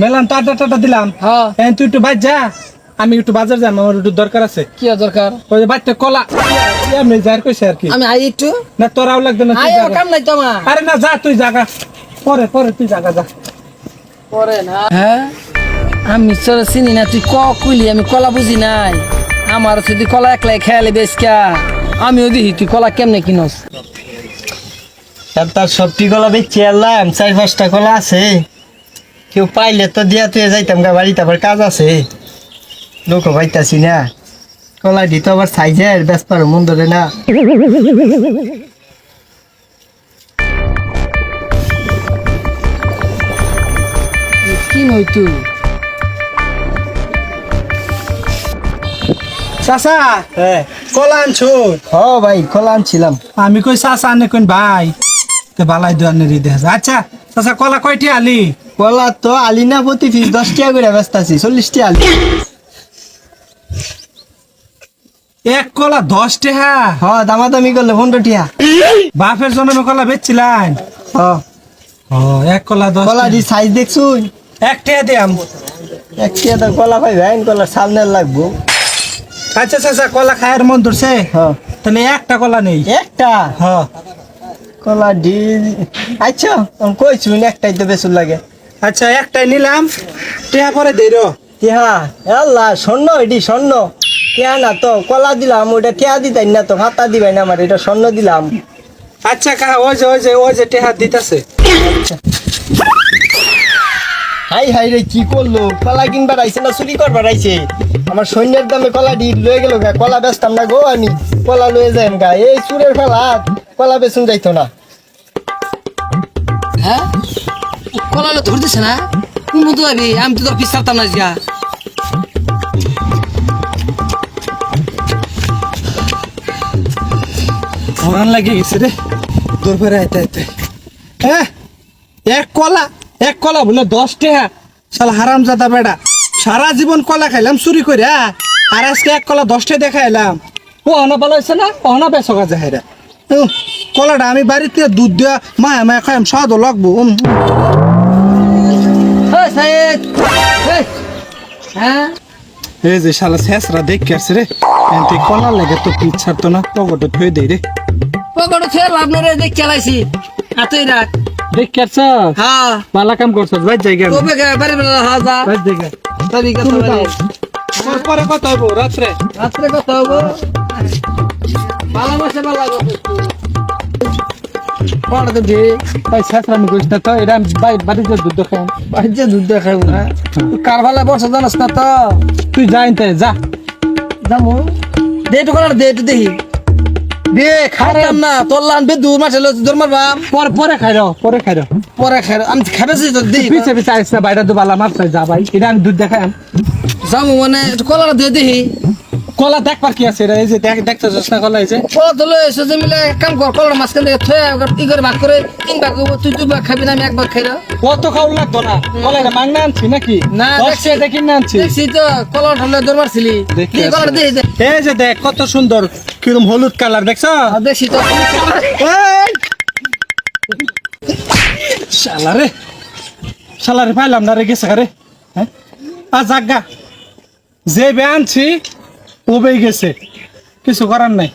মেলাম তো আড্ডা টাড্ডা দিলাম। হ্যাঁ। তুই একটু বাইর যা। আমি একটু বাজার যাম আমার একটু দরকার আছে। কি দরকার? ওই যে বাচ্চা কলা। এমনি যার কইছে আর কি। আমি আই একটু। না তোরাও লাগবে না আই কাম নাই তো আমার। আরে না যা তুই জাগা। পরে পরে তুই জাগা যা। পরে না। হ্যাঁ? আমি তোর চিনি না তুই ক কইলি? আমি কলা বুঝি নাই। আমার যদি কলা একলাই খেয়ালে বেশ কা। আমিও দিহি তুই কলা কেমনে কিনস? তার সবটি কলা বেচে আনলাম চার পাঁচটা কলা আছে। কেউ পাইলে তো দিয়া তুই যাইতাম গা বাড়িতে আবার কাজ আছে। লোকও পাইতাছি না। কলা দিত আবার সাইজের বেশ পারো মন ধরে না। কি নই তুই? চাচা হ্যাঁ। কলা আনছো? হ ভাই কলা আনছিলাম। আমি কই চাচা আনে কোন ভাই? তে বালাই দোয়ানের রিদে আছে আচ্ছা কলা কয়টি আলি? কলা তো আলিনা প্রতি পিস দশ টাকা করে ব্যস্ত আছি চল্লিশ টাকা আলি। এক কলা দশ টেহা হ দামাদামি করলে পনেরো টিয়া বাপের জন্মে কলা বেচছিলাম হ। এক কলা দশ কলা দি সাইজ দেখছুন? এক টেহা দিয়াম এক টিয়া তো কলা পাই ভাই কলা সামনে লাগবো। আচ্ছা চাচা কলা খায়ের মন ধরছে? হ। তাহলে একটা কলা নেই? একটা? হ। কলা ডি আচ্ছা কইছুন একটাই তো বেসুর লাগে। আচ্ছা একটাই নিলাম। টেহা পরে দেই রো। টিহা আল্লাহ স্বর্ণ এটি স্বর্ণ। টিহা না তো কলা দিলাম ওটা টিহা দিতাই না তো ভাতা দিবাই না আমার এটা স্বর্ণ দিলাম। আচ্ছা কাহা ওই যে ওই যে ওই যে টেহা দিতেছে। হাই হাই রে কি করল? কলা কিনবার আইছে না চুরি করবার আইছে? আমার সৈন্যের দামে কলা ডি লয়ে গেল গা কলা বেচতাম না গো আমি। কলা লয়ে যাই গা এই চুরের ফেলা কলা বেচুন যাইতো না। হ্যাঁ? কলা ধরতেছে না? কোন মতো যাবি আমি তো তোর পিস ছাড়তাম না যা ভরান লাগে গেছে রে। দূর ফেরে আইতে আইতে। হ্যাঁ? এক কলা এক কলা বলে দশ টেহা। শালা হারাম জাদা বেড়া। সারা জীবন কলা খাইলাম চুরি করে হ্যাঁ? আর আজকে এক কলা দশটা দেখা এলাম ও অনা ভালো হয়েছে না? অনা বেসো কাজে হেরা উহ, কলাটা আমি বাড়িতে দুধ দেওয়া মায়া মায়া খাইম স্বাদও লাগবো হ্যাঁ? এই যে শালা শেষরা দেখে আসছে রে। এনতে কলা লাগে তো পিছ ছাড়তো না পকেটে থুয়ে দেই রে। পকড় ছে লাভ নেই রে দেখ চালাইছি। হাতেই রাখ। দেখে আসছ হ্যাঁ। ভালো কাম করছ ভাই জায়গা কবে গে? বাড়ি বেলা হা যা। ভাই জায়গা তবে কত তুমি বাজে? দাও। পরে রাত্রে। রাত্রে কত হব ভালোবাসে ভালো পরে তো দিয়ে ভাই শেষরামি করিস না তো এটা আমি বাড়িতে দুধ খাই বাড়িতে দুধ দেখাবো না। কার ভালো জানাস না তো তুই যাইতে যা। যাব। দে একটু দে একটু দেখি। দে খাই খাইতাম না তোর লানবে দূর মাসে লো দূর মারবাম পরে পরে খাই পরে খাই পরে খাই আমি খাবেছি তো দিই পিছে পিছে আইস না বাইরে তো বালা মারতে যা ভাই। এটা আমি দুধ দেখাই। যাব মানে কলার দিয়ে দেখি। কলা দেখবার কি আছে এই যে দেখ দেখতে না কলা এই যে। কলা তো লই এসে যে মিলে এক কাম কর কলার মাঝখান থেকে থয়ে ই করে ভাগ করে তিন ভাগ করব তুই দুই ভাগ খাবি না আমি এক ভাগ খাই কত খাওয়া লাগতো না। কলা এটা মাংনা আনছি নাকি? না, দেখছি। দেখি না আনছি। দেখছি তো কলার ঢলে দৌড় মারছিলি দেখি কলার আসলে। দে এই যে দেখ কত সুন্দর কিরম হলুদ কালার দেখছ? আর দেখছি তো। এই! শালা রে। শালা রে পাইলাম না রে গেছে রে। হ্যাঁ? আ জাগা যে বে আনছি ও বেই গেছে। কিছু করার নাই।